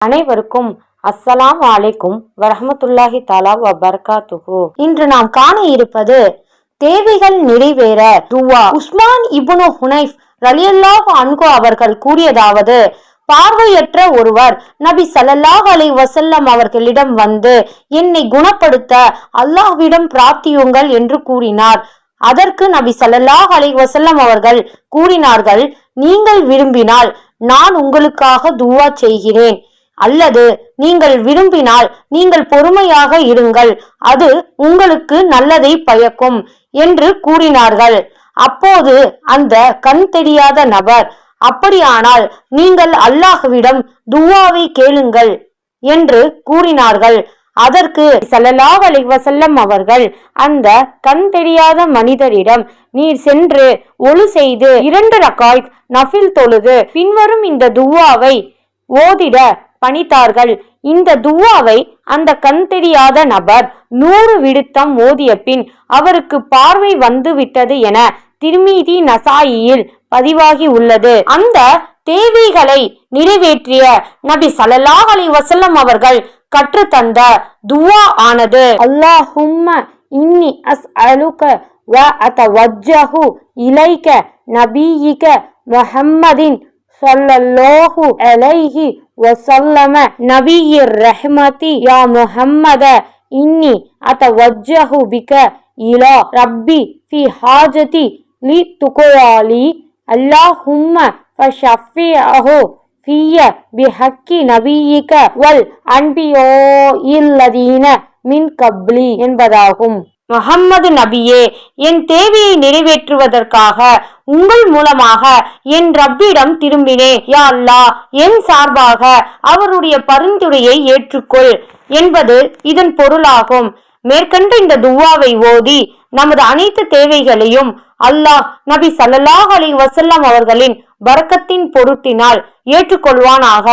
அனைவருக்கும் அஸ்ஸலாம் வலைக்கும் வரஹமத்துல்லாஹி தாலா வபர்காத்துகு இன்று நாம் காண இருப்பது தேவைகள் நிறைவேற துவா. உஸ்மான் இபுனு ஹுனைஃப் ரலியல்லாஹு அன்கு அவர்கள் கூறியதாவது பார்வையற்ற ஒருவர் நபி ஸல்லல்லாஹு அலை வசல்லம் அவர்களிடம் வந்து என்னை குணப்படுத்த அல்லாஹ்விடம் பிரார்த்தியுங்கள் என்று கூறினார். அதற்கு நபி ஸல்லல்லாஹு அலை வசல்லம் அவர்கள் கூறினார்கள் நீங்கள் விரும்பினால் நான் உங்களுக்காக துவா செய்கிறேன். அல்லது நீங்கள் விரும்பினால் நீங்கள் பொறுமையாக இருங்கள். அது உங்களுக்கு நல்லதை பயக்கும் என்று கூறினார்கள். அப்போது அந்த கண் தெரியாத நபர் அப்படியானால் நீங்கள் அல்லாஹ்விடம் துவாவை கேளுங்கள் என்று கூறினார்கள். அதற்கு செல்லலாக அலைஹி அவர்கள் அந்த கண் தெரியாத மனிதரிடம் நீர் சென்று ஒழு செய்து இரண்டு ரக்காய்த் நஃபில் தொழுது பின்வரும் இந்த துவாவை ஓதிட பணித்தார்கள். இந்த துவாவை அந்த கண் தெரியாத நபர் நூறு விடுத்தம் ஓதிய பின் அவருக்கு பார்வை வந்து விட்டது என திருமீதி நசாயியில் பதிவாகி உள்ளது. அந்த தேவைகளை நிறைவேற்றிய நபி சலல்லாஹ் அலி வசல்லம் அவர்கள் கற்றுத்தந்த துவா ஆனது அல்லாஹும்ம இன்னி அஸ் அலுக வ அத்தவஜ்ஜஹு இலைக நபீயிக முஹம்மதின் சொல்லல்லோஹு அலைஹி வஸல்லம நபியிர் ரஹ்மதி யா முஹம்மத இன்னி அத வஜ்ஜஹு பிக இலா ரப்பி ஃபி ஹாஜதி லி துகுவாலி அல்லாஹும்ம ஃபஷஃபிஅஹு ஃபிய பிஹக்கி நபியிக வல் அன்பியோ இல்லதீன மின் கப்லி என்பதாகும். முகம்மது நபியே என் தேவையை நிறைவேற்றுவதற்காக உங்கள் மூலமாக என் ரப்பிடம் திரும்பினேன். யா அல்லா என் சார்பாக அவருடைய பரிந்துரையை ஏற்றுக்கொள் என்பது இதன் பொருளாகும். மேற்கண்ட இந்த துவாவை ஓதி நமது அனைத்து தேவைகளையும் அல்லாஹ் நபி சல்லாஹ் அலி வசல்லாம் அவர்களின் வரக்கத்தின் பொருட்டினால் ஏற்றுக்கொள்வானாக.